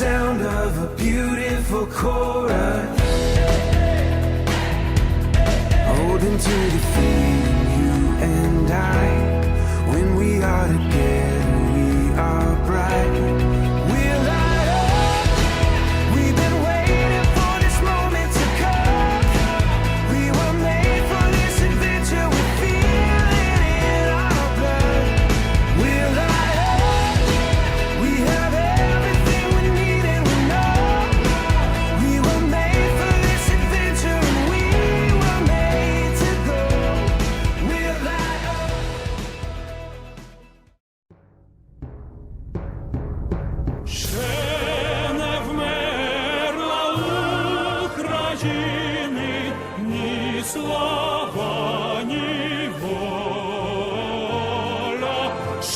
sound of a beautiful chorus. Holding to the feeling you and I When we are together.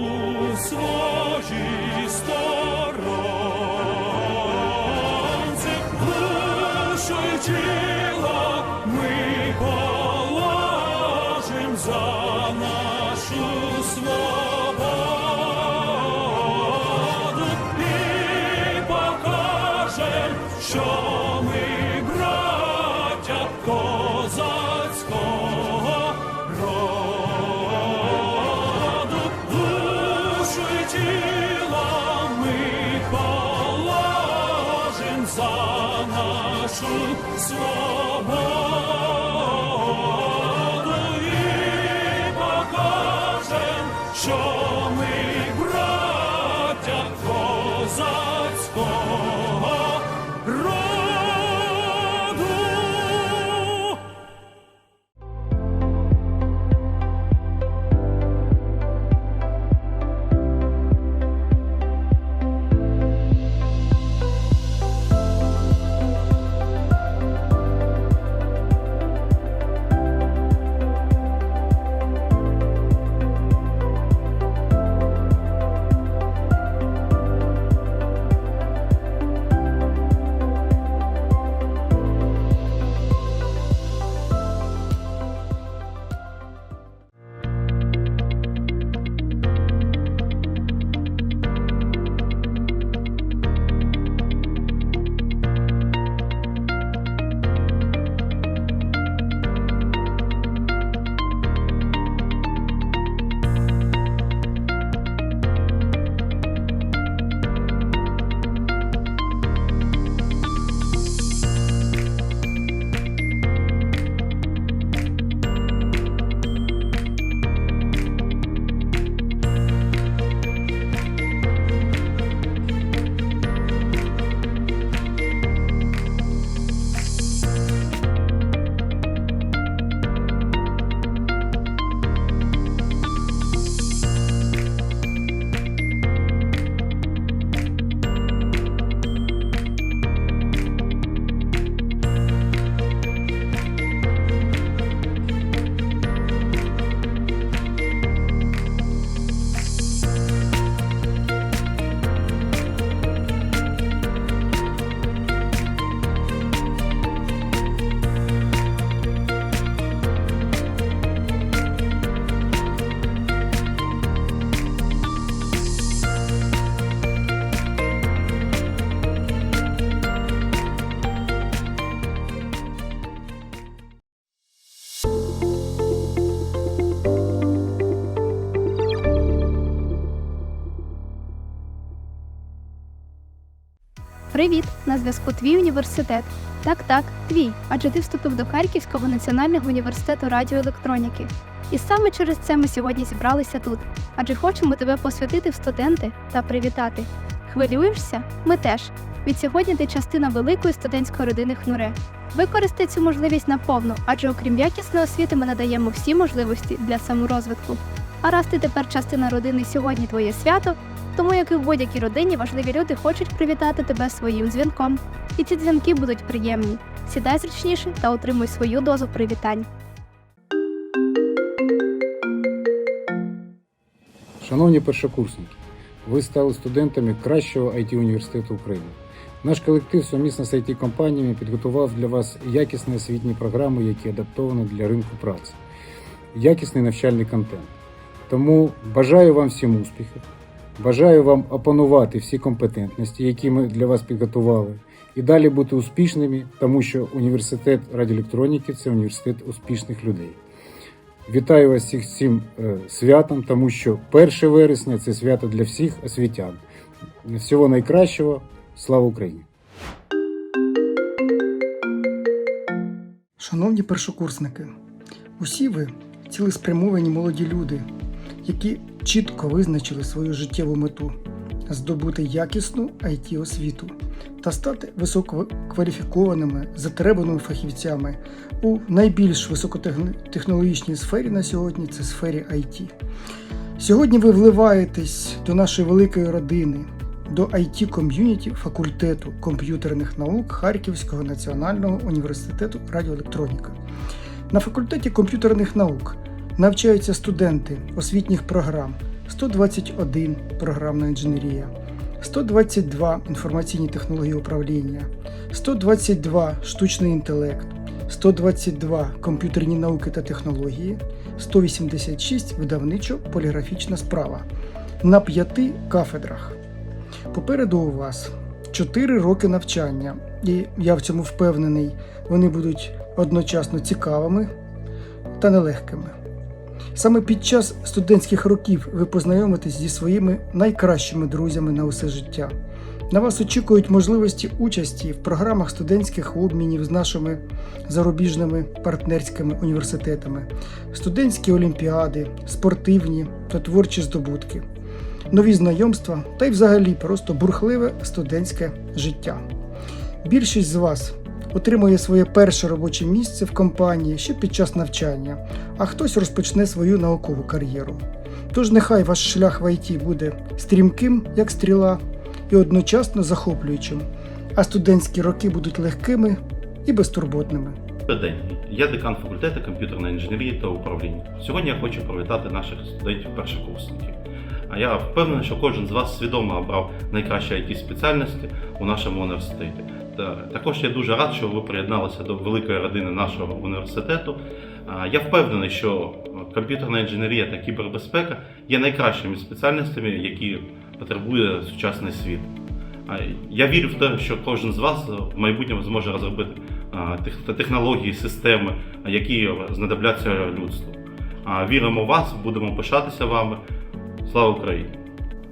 у своїй сторонці, душу й положим за нашу свободу і покажем, що ми, браття, козаки. suo Привіт! На зв'язку твій університет. Так, так, твій, адже ти вступив до Харківського національного університету радіоелектроніки. І саме через це ми сьогодні зібралися тут, адже хочемо тебе посвятити в студенти та привітати. Хвилюєшся? Ми теж. Від сьогодні ти частина великої студентської родини Хнуре. Використай цю можливість наповну, адже окрім якісної освіти ми надаємо всі можливості для саморозвитку. А раз ти тепер частина родини сьогодні твоє свято, тому як і в будь-якій родині важливі люди хочуть привітати тебе своїм дзвінком. І ці дзвінки будуть приємні. Сідай зручніше та отримуй свою дозу привітань. Шановні першокурсники, ви стали студентами кращого it університету України. Наш колектив сумісно з it компаніями підготував для вас якісні освітні програми, які адаптовані для ринку праці, якісний навчальний контент. Тому бажаю вам всім успіхів, бажаю вам опанувати всі компетентності, які ми для вас підготували, і далі бути успішними, тому що університет радіоелектроніки це університет успішних людей. Вітаю вас всіх цим е, святом, тому що 1 вересня це свято для всіх освітян. Всього найкращого. Слава Україні! Шановні першокурсники, усі ви цілеспрямовані молоді люди, які чітко визначили свою життєву мету здобути якісну it освіту та стати висококваліфікованими, затребаними фахівцями у найбільш високотехнологічній сфері на сьогодні це сфері IT. Сьогодні ви вливаєтесь до нашої великої родини, до it ком'юніті факультету комп'ютерних наук Харківського національного університету радіоелектроніка. На факультеті комп'ютерних наук навчаються студенти освітніх програм. 121 програмна інженерія, 122 інформаційні технології управління, 122 штучний інтелект, 122 комп'ютерні науки та технології, 186 видавничо-поліграфічна справа. На п'яти кафедрах. Попереду у вас 4 роки навчання, і я в цьому впевнений, вони будуть одночасно цікавими та нелегкими. Саме під час студентських років ви познайомитесь зі своїми найкращими друзями на усе життя. На вас очікують можливості участі в програмах студентських обмінів з нашими зарубіжними партнерськими університетами, студентські олімпіади, спортивні та творчі здобутки нові знайомства та й взагалі просто бурхливе студентське життя. Більшість з вас отримує своє перше робоче місце в компанії ще під час навчання, а хтось розпочне свою наукову кар'єру. Тож нехай ваш шлях в ІТ буде стрімким, як стріла, і одночасно захоплюючим, а студентські роки будуть легкими і безтурботними. День, я декан факультету комп'ютерної інженерії та управління. Сьогодні я хочу привітати наших студентів-першокурсників. А я впевнений, що кожен з вас свідомо обрав найкращі it спеціальності у нашому університеті. Та також я дуже рад, що ви приєдналися до великої родини нашого університету. Я впевнений, що комп'ютерна інженерія та кібербезпека є найкращими спеціальностями, які потребує сучасний світ. Я вірю в те, що кожен з вас в майбутньому зможе розробити технології, системи, які знадобляться людству. Віримо в вас, будемо пишатися вами. Слава Україні!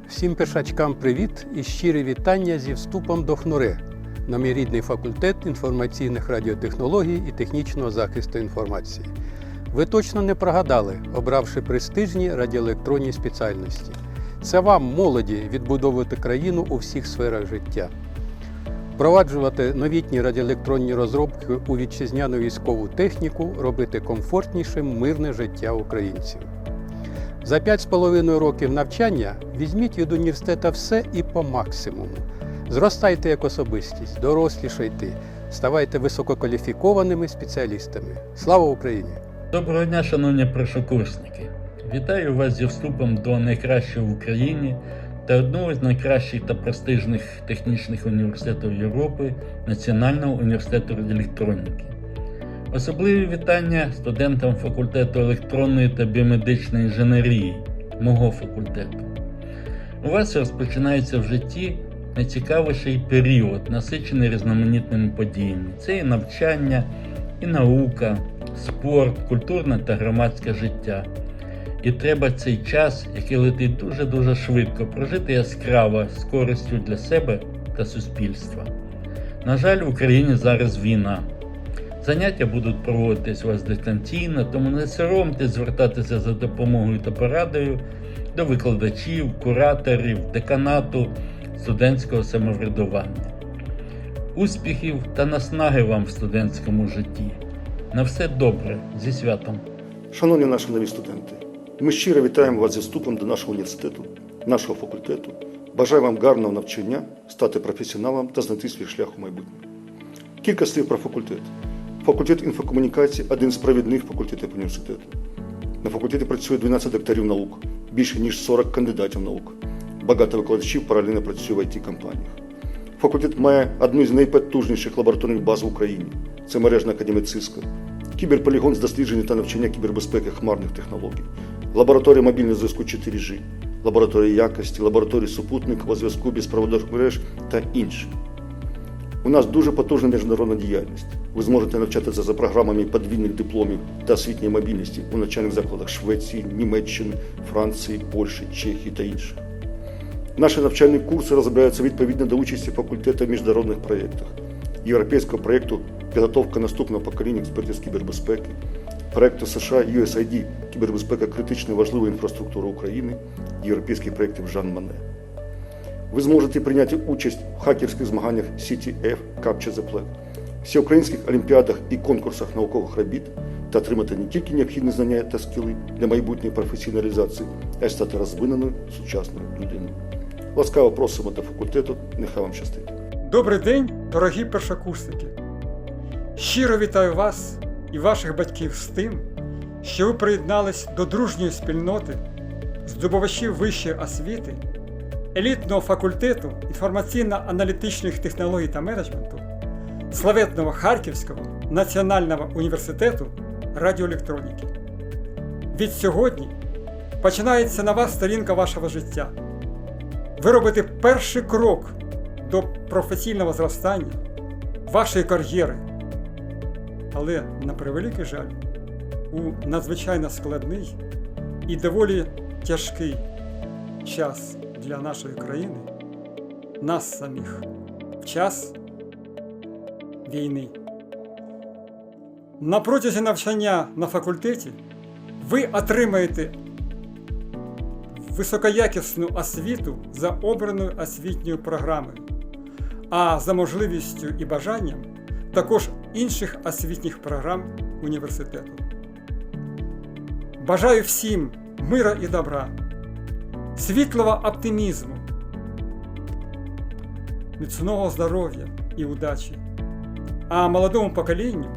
Всім першачкам привіт і щирі вітання зі вступом до ХНУРЕ на мій рідний факультет інформаційних радіотехнологій і технічного захисту інформації. Ви точно не прогадали, обравши престижні радіоелектронні спеціальності. Це вам, молоді, відбудовувати країну у всіх сферах життя. Впроваджувати новітні радіоелектронні розробки у вітчизняну військову техніку, робити комфортнішим мирне життя українців. За 5,5 років навчання візьміть від університету все і по максимуму. Зростайте як особистість, дорослішайте, ставайте висококваліфікованими спеціалістами. Слава Україні! Доброго дня, шановні першокурсники! Вітаю вас зі вступом до найкращого в Україні та одного з найкращих та престижних технічних університетів Європи Національного університету електроніки. Особливі вітання студентам факультету електронної та біомедичної інженерії мого факультету. У вас розпочинається в житті найцікавіший період, насичений різноманітними подіями. Це і навчання, і наука, спорт, культурне та громадське життя. І треба цей час, який летить дуже-дуже швидко, прожити яскраво з користю для себе та суспільства. На жаль, в Україні зараз війна. Заняття будуть проводитись у вас дистанційно, тому не соромтесь звертатися за допомогою та порадою до викладачів, кураторів, деканату студентського самоврядування. Успіхів та наснаги вам в студентському житті. На все добре зі святом! Шановні наші нові студенти, ми щиро вітаємо вас зі вступом до нашого університету, нашого факультету. Бажаю вам гарного навчання, стати професіоналом та знайти свій шлях у майбутньому. Кілька слів про факультет. Факультет інфокомунікації один з провідних факультетів університету. На факультеті працює 12 докторів наук, більше ніж 40 кандидатів наук. Багато викладачів паралельно працює в it компаніях Факультет має одну з найпотужніших лабораторних баз в Україні. Це мережна академія ЦИСКа, кіберполігон з дослідження та навчання кібербезпеки хмарних технологій, лабораторія мобільного зв'язку 4G, лабораторія якості, лабораторія супутникового зв'язку безпроводних мереж та інші. У нас дуже потужна міжнародна діяльність. Ви зможете навчатися за програмами подвійних дипломів та освітньої мобільності у навчальних закладах Швеції, Німеччини, Франції, Польщі, Чехії та інших. Наші навчальні курси розробляються відповідно до участі факультету в міжнародних проєктах, європейського проєкту Підготовка наступного покоління експертів з кібербезпеки, проєкту США USAID Кібербезпека критичної важливої інфраструктури України, європейських проєктів Жан Мане. Ви зможете прийняти участь в хакерських змаганнях CTF Capture the Flag, всеукраїнських олімпіадах і конкурсах наукових робіт та отримати не тільки необхідні знання та скіли для майбутньої професійної реалізації, а й стати розвиненою сучасною людиною. Ласкаво просимо до факультету, нехай вам щастить. Добрий день, дорогі першокурсники! Щиро вітаю вас і ваших батьків з тим, що ви приєднались до дружньої спільноти здобувачів вищої освіти, елітного факультету інформаційно-аналітичних технологій та менеджменту, славетного Харківського національного університету радіоелектроніки. Від сьогодні починається нова сторінка вашого життя. Ви робите перший крок до професійного зростання вашої кар'єри. Але, на превеликий жаль, у надзвичайно складний і доволі тяжкий час для нашої країни, нас самих, в час війни. На протязі навчання на факультеті ви отримаєте високоякісну освіту за обраною освітньою програмою, а за можливістю і бажанням також інших освітніх програм університету. Бажаю всім мира і добра, світлого оптимізму, міцного здоров'я і удачі, а молодому поколінню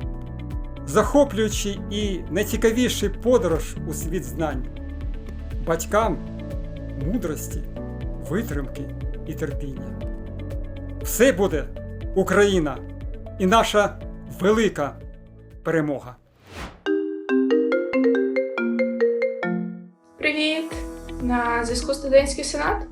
захоплюючий і найцікавіший подорож у світ знань, батькам мудрості, витримки і терпіння. Все буде Україна і наша велика перемога. Привіт! На зв'язку студентський сенат.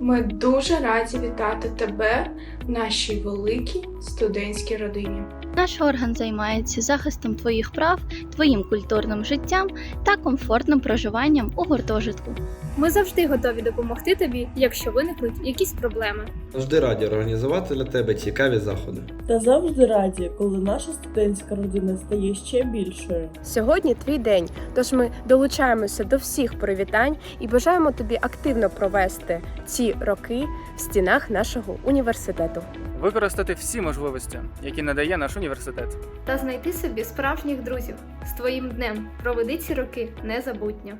Ми дуже раді вітати тебе в нашій великій студентській родині. Наш орган займається захистом твоїх прав, твоїм культурним життям та комфортним проживанням у гуртожитку. Ми завжди готові допомогти тобі, якщо виникнуть якісь проблеми. Завжди раді організувати для тебе цікаві заходи. Та завжди раді, коли наша студентська родина стає ще більшою. Сьогодні твій день, тож ми долучаємося до всіх привітань і бажаємо тобі активно провести ці роки в стінах нашого університету. Використати всі можливості, які надає наш університет. Та знайти собі справжніх друзів з твоїм днем. Проведи ці роки незабутньо.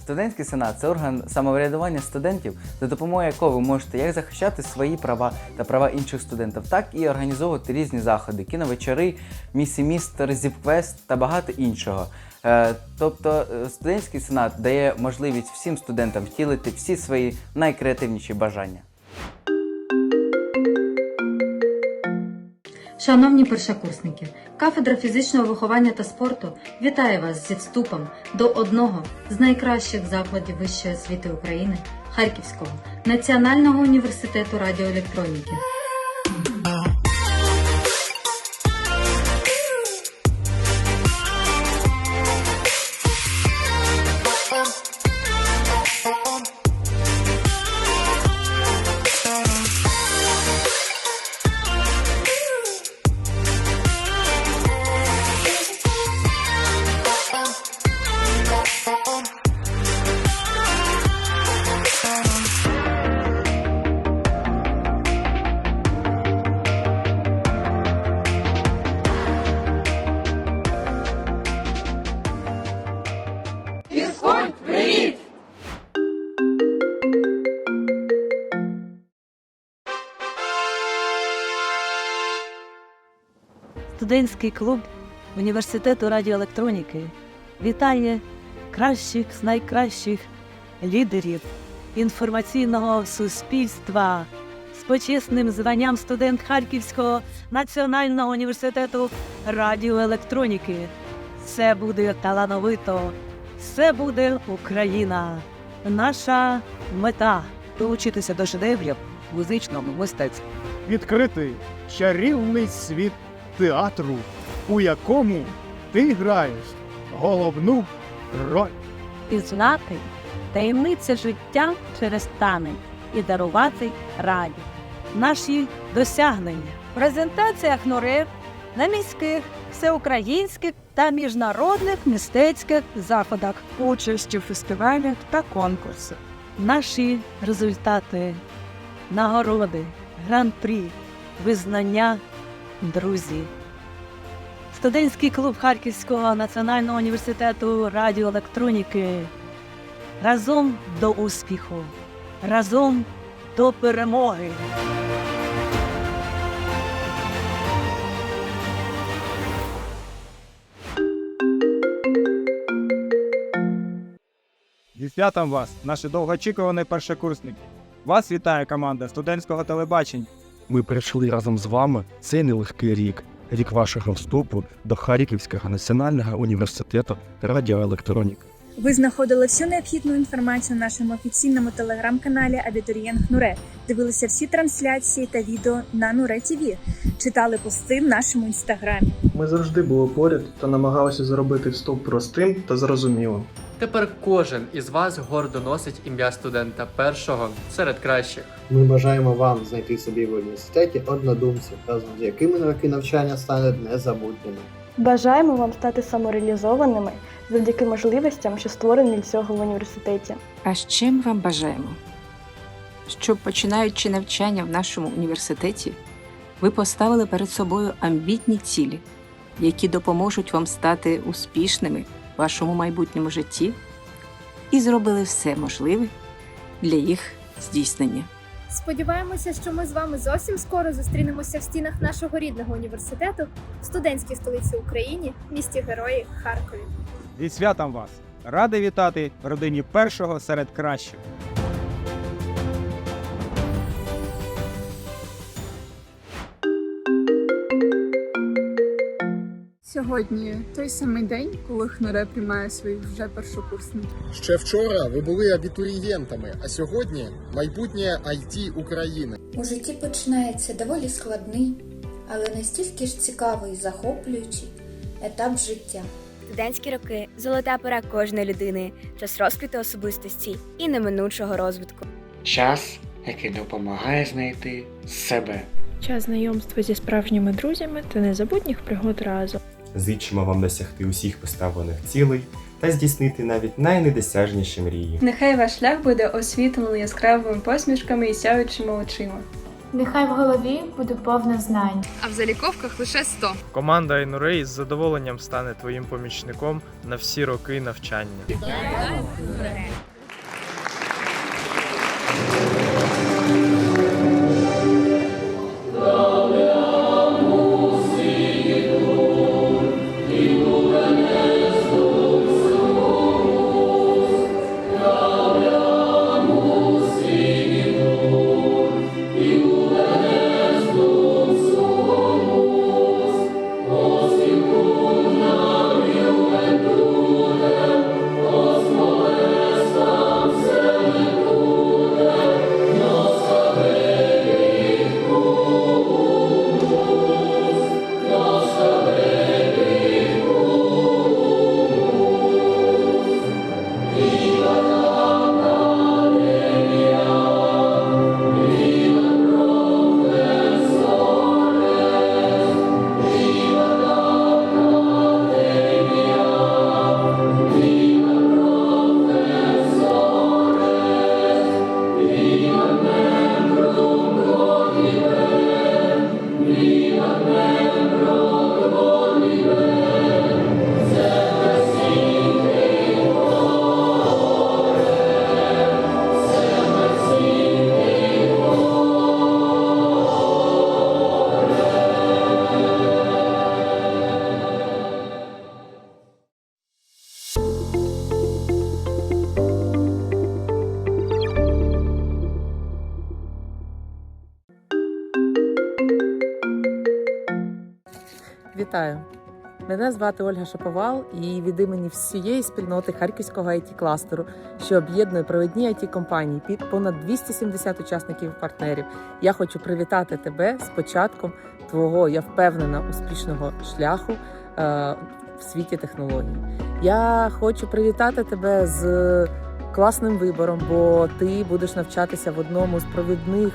Студентський сенат це орган самоврядування студентів, за допомогою якого ви можете як захищати свої права та права інших студентів, так і організовувати різні заходи, кіновечори, місі міст, резіпквест та багато іншого. Е, Тобто е, студентський сенат дає можливість всім студентам втілити всі свої найкреативніші бажання. Шановні першокурсники, кафедра фізичного виховання та спорту вітає вас зі вступом до одного з найкращих закладів вищої освіти України Харківського національного університету радіоелектроніки. Студентський клуб університету радіоелектроніки вітає кращих з найкращих лідерів інформаційного суспільства з почесним званням студент Харківського національного університету радіоелектроніки. Все буде талановито, все буде Україна. Наша мета долучитися до шедеврів музичному мистецтву. відкрити чарівний світ театру, у якому ти граєш головну роль. пізнати таємниці життя через танець і дарувати раді. Наші досягнення в презентаціях НОРЕ на міських, всеукраїнських та міжнародних мистецьких заходах, участь у фестивалях та конкурсах. Наші результати, нагороди, гран-прі, визнання, друзі. Студентський клуб Харківського національного університету радіоелектроніки. Разом до успіху, разом до перемоги. Зі святом вас, наші довгоочікувані першокурсники. Вас вітає команда студентського телебачення. Ми прийшли разом з вами цей нелегкий рік, рік вашого вступу до Харківського національного університету радіоелектроніки. Ви знаходили всю необхідну інформацію на нашому офіційному телеграм-каналі Абітурієнт Нуре, дивилися всі трансляції та відео на Нуре ТВ, читали пости в нашому інстаграмі. Ми завжди були поряд та намагалися зробити вступ простим та зрозумілим. Тепер кожен із вас гордо носить ім'я студента першого серед кращих. Ми бажаємо вам знайти собі в університеті однодумців, разом з якими роки навчання стануть незабутніми. Бажаємо вам стати самореалізованими завдяки можливостям, що створені для цього в університеті. А ще ми вам бажаємо, щоб починаючи навчання в нашому університеті, ви поставили перед собою амбітні цілі, які допоможуть вам стати успішними вашому майбутньому житті, і зробили все можливе для їх здійснення. Сподіваємося, що ми з вами зовсім скоро зустрінемося в стінах нашого рідного університету в студентській столиці України, місті Герої Харкові. Зі святом вас! Радий вітати в родині першого серед кращих. Сьогодні той самий день, коли ХНУРЕ приймає своїх вже першокурсників. Ще вчора ви були абітурієнтами, а сьогодні майбутнє IT України. У житті починається доволі складний, але настільки ж цікавий і захоплюючий етап життя. Студентські роки золота пора кожної людини, час розквіту особистості і неминучого розвитку. Час, який допомагає знайти себе. Час знайомства зі справжніми друзями та незабутніх пригод разом. Зичимо вам досягти усіх поставлених цілей та здійснити навіть найнедосяжніші мрії. Нехай ваш шлях буде освітлений яскравими посмішками і сяючими очима. Нехай в голові буде повно знань. А в заліковках лише 100. Команда Айнурей з задоволенням стане твоїм помічником на всі роки навчання. Вітаю! Мене звати Ольга Шаповал і від імені всієї спільноти Харківського it кластеру, що об'єднує провідні it компанії під понад 270 учасників і партнерів. Я хочу привітати тебе з початком твого, я впевнена, успішного шляху е, в світі технологій. Я хочу привітати тебе з класним вибором, бо ти будеш навчатися в одному з провідних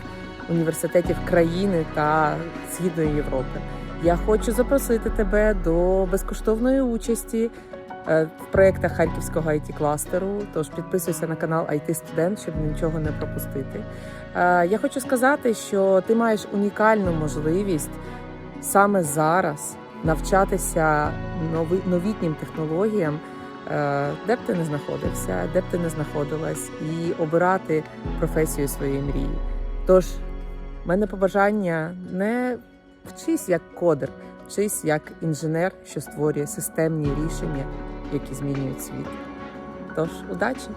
університетів країни та Східної Європи. Я хочу запросити тебе до безкоштовної участі е, в проєктах Харківського it кластеру. Тож підписуйся на канал IT Студент, щоб нічого не пропустити. Е, Я хочу сказати, що ти маєш унікальну можливість саме зараз навчатися новітнім технологіям, е, де б ти не знаходився, де б ти не знаходилась, і обирати професію своєї мрії. Тож, в мене побажання не вчись як кодер, вчись як інженер, що створює системні рішення, які змінюють світ. Тож, удачі!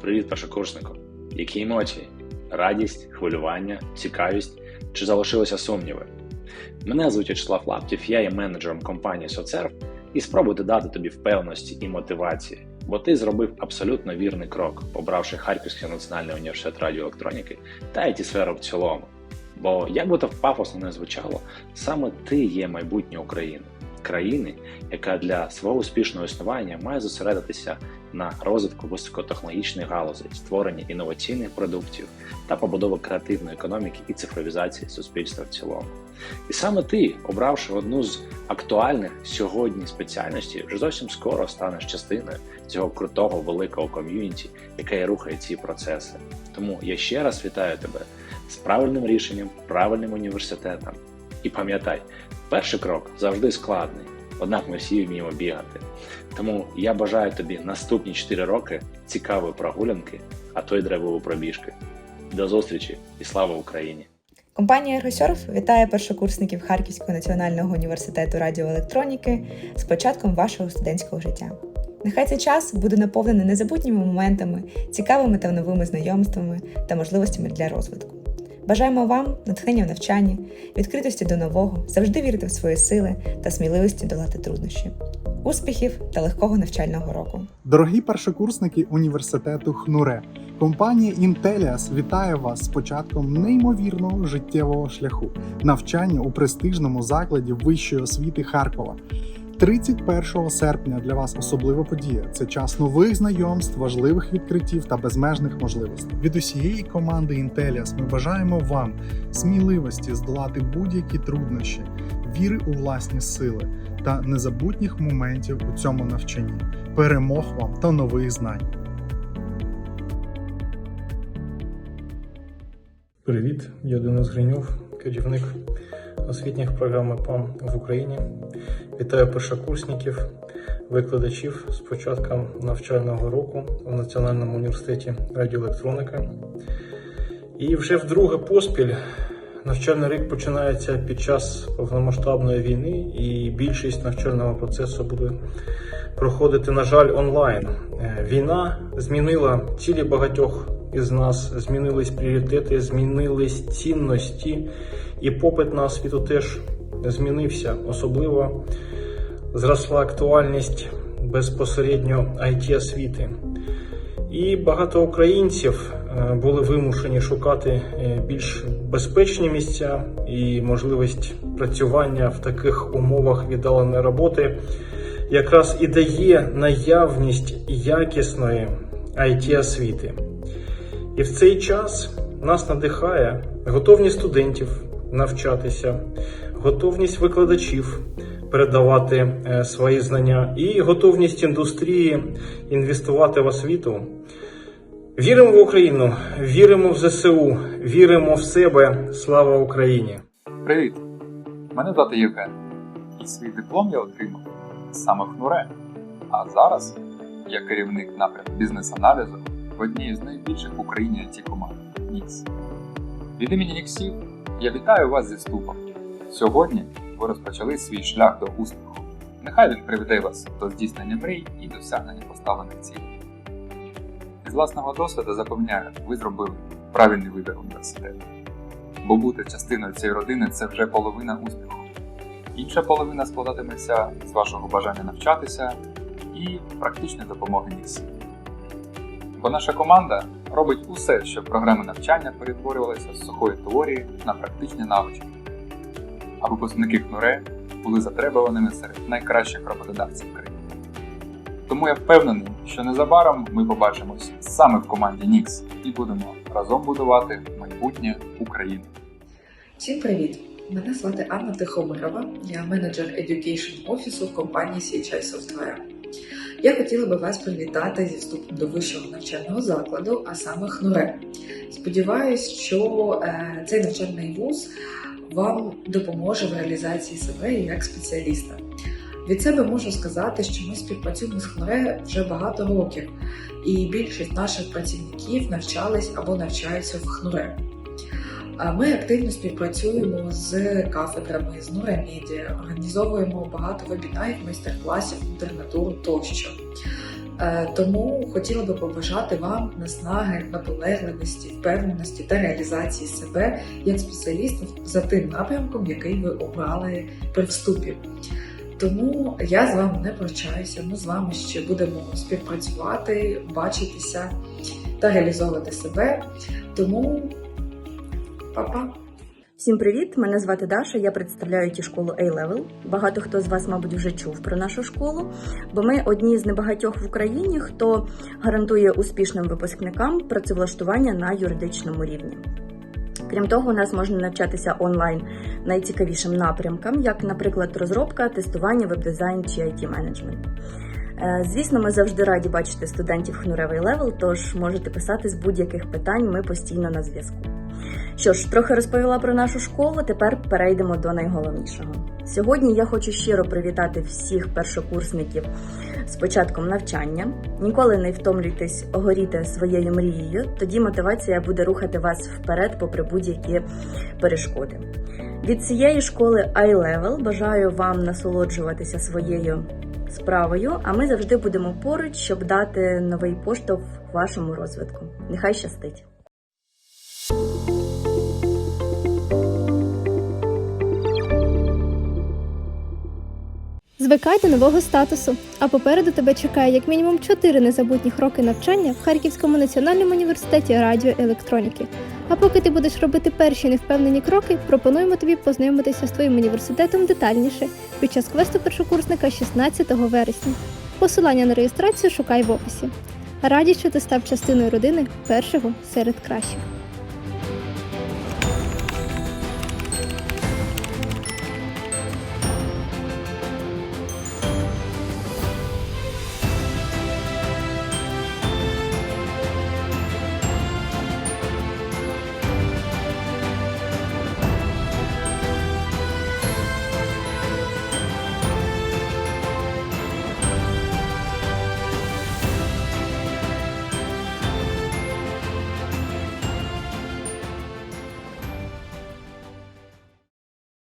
Привіт, першокурснику! Які емоції? Радість, хвилювання, цікавість чи залишилися сумніви? Мене звуть Вячеслав Лаптів, я є менеджером компанії SoCerve і спробую додати тобі впевненості і мотивації, бо ти зробив абсолютно вірний крок, обравши Харківський національний університет радіоелектроніки та it сферу в цілому. Бо як би то пафосно не звучало, саме ти є майбутнє України, країни, яка для свого успішного існування має зосередитися на розвитку високотехнологічної галузі, створенні інноваційних продуктів та побудови креативної економіки і цифровізації суспільства в цілому. І саме ти, обравши одну з актуальних сьогодні спеціальностей, вже зовсім скоро станеш частиною цього крутого великого ком'юніті, яке рухає ці процеси. Тому я ще раз вітаю тебе з правильним рішенням, правильним університетом. І пам'ятай, перший крок завжди складний, однак ми всі вміємо бігати. Тому я бажаю тобі наступні 4 роки цікавої прогулянки, а то й драйвової пробіжки. До зустрічі і слава Україні! Компанія Ергосерф вітає першокурсників Харківського національного університету радіоелектроніки з початком вашого студентського життя. Нехай цей час буде наповнений незабутніми моментами, цікавими та новими знайомствами та можливостями для розвитку. Бажаємо вам натхнення в навчанні, відкритості до нового, завжди вірити в свої сили та сміливості долати труднощі. Успіхів та легкого навчального року! Дорогі першокурсники університету ХНУРЕ, компанія Intellias вітає вас з початком неймовірного життєвого шляху навчання у престижному закладі вищої освіти Харкова. 31 серпня для вас особлива подія. Це час нових знайомств, важливих відкриттів та безмежних можливостей. Від усієї команди Intellias ми бажаємо вам сміливості здолати будь-які труднощі, віри у власні сили та незабутніх моментів у цьому навчанні. Перемог вам та нових знань. Привіт, я Денис Гриньов, керівник освітніх програм ПАМ в Україні. Вітаю першокурсників, викладачів з початком навчального року у Національному університеті радіоелектроніка. І вже вдруге поспіль навчальний рік починається під час повномасштабної війни, і більшість навчального процесу буде проходити, на жаль, онлайн. Е, Війна змінила цілі багатьох із нас, змінились пріоритети, змінились цінності, і попит на освіту теж змінився. Особливо зросла актуальність безпосередньо it освіти. І багато українців е, були вимушені шукати е, більш безпечні місця і можливість працювання в таких умовах віддаленої роботи якраз і дає наявність якісної it освіти. І в цей час нас надихає готовність студентів навчатися, готовність викладачів передавати е, свої знання і готовність індустрії інвестувати в освіту. Віримо в Україну, віримо в ЗСУ, віримо в себе. Слава Україні! Привіт! Мене звати Євген. І свій диплом я отримав саме в ХНУРЕ. А зараз я керівник напрямку бізнес-аналізу в одній з найбільших в Україні it команд Нікс. Від імені Ніксів я вітаю вас зі вступом. Сьогодні ви розпочали свій шлях до успіху. Нехай він приведе вас до здійснення мрій і досягнення поставлених цілей. З власного досвіду запевняю, ви зробили правильний вибір університету. Бо бути частиною цієї родини це вже половина успіху. Інша половина складатиметься з вашого бажання навчатися і практичної допомоги НІКС. Бо наша команда робить усе, щоб програми навчання перетворювалися з сухої теорії на практичні навички, а випускники КНУРЕ були затребуваними серед найкращих роботодавців країни. Тому я впевнений, що незабаром ми побачимось саме в команді НІКС і будемо разом будувати майбутнє України. Всім привіт! Мене звати Анна Тихомирова, я менеджер Education офісу в компанії CHI Software. Я хотіла би вас привітати зі вступом до вищого навчального закладу, а саме ХНУРЕ. Сподіваюсь, що е, цей навчальний вуз вам допоможе в реалізації себе як спеціаліста. Від себе можу сказати, що ми співпрацюємо з ХНУРЕ вже багато років, і більшість наших працівників навчались або навчаються в ХНУРЕ. Ми активно співпрацюємо з кафедрами, з Нурамедіа, організовуємо багато вебінарів, майстер-класів, інтернатуру тощо. Е, Тому хотіла би побажати вам наснаги, наполегливості, впевненості та реалізації себе як спеціаліста за тим напрямком, який ви обрали при вступі. Тому я з вами не прощаюся. Ми з вами ще будемо співпрацювати, бачитися та реалізовувати себе. Тому Па-па! Всім привіт! Мене звати Даша. Я представляю ті школу A-Level. Багато хто з вас, мабуть, вже чув про нашу школу, бо ми одні з небагатьох в Україні, хто гарантує успішним випускникам працевлаштування на юридичному рівні. Крім того, у нас можна навчатися онлайн найцікавішим напрямкам, як, наприклад, розробка, тестування, веб-дизайн чи it менеджмент Звісно, ми завжди раді бачити студентів хнуревий левел, тож можете писати з будь-яких питань, ми постійно на зв'язку. Що ж, трохи розповіла про нашу школу. Тепер перейдемо до найголовнішого. Сьогодні я хочу щиро привітати всіх першокурсників з початком навчання. Ніколи не втомлюйтесь огоріти своєю мрією, тоді мотивація буде рухати вас вперед, попри будь-які перешкоди. Від цієї школи iLevel бажаю вам насолоджуватися своєю справою, а ми завжди будемо поруч, щоб дати новий поштовх вашому розвитку. Нехай щастить! Звикай до нового статусу, а попереду тебе чекає як мінімум 4 незабутніх роки навчання в Харківському національному університеті радіоелектроніки. А поки ти будеш робити перші невпевнені кроки, пропонуємо тобі познайомитися з твоїм університетом детальніше під час квесту першокурсника 16 вересня. Посилання на реєстрацію шукай в описі. Раді, що ти став частиною родини першого серед кращих.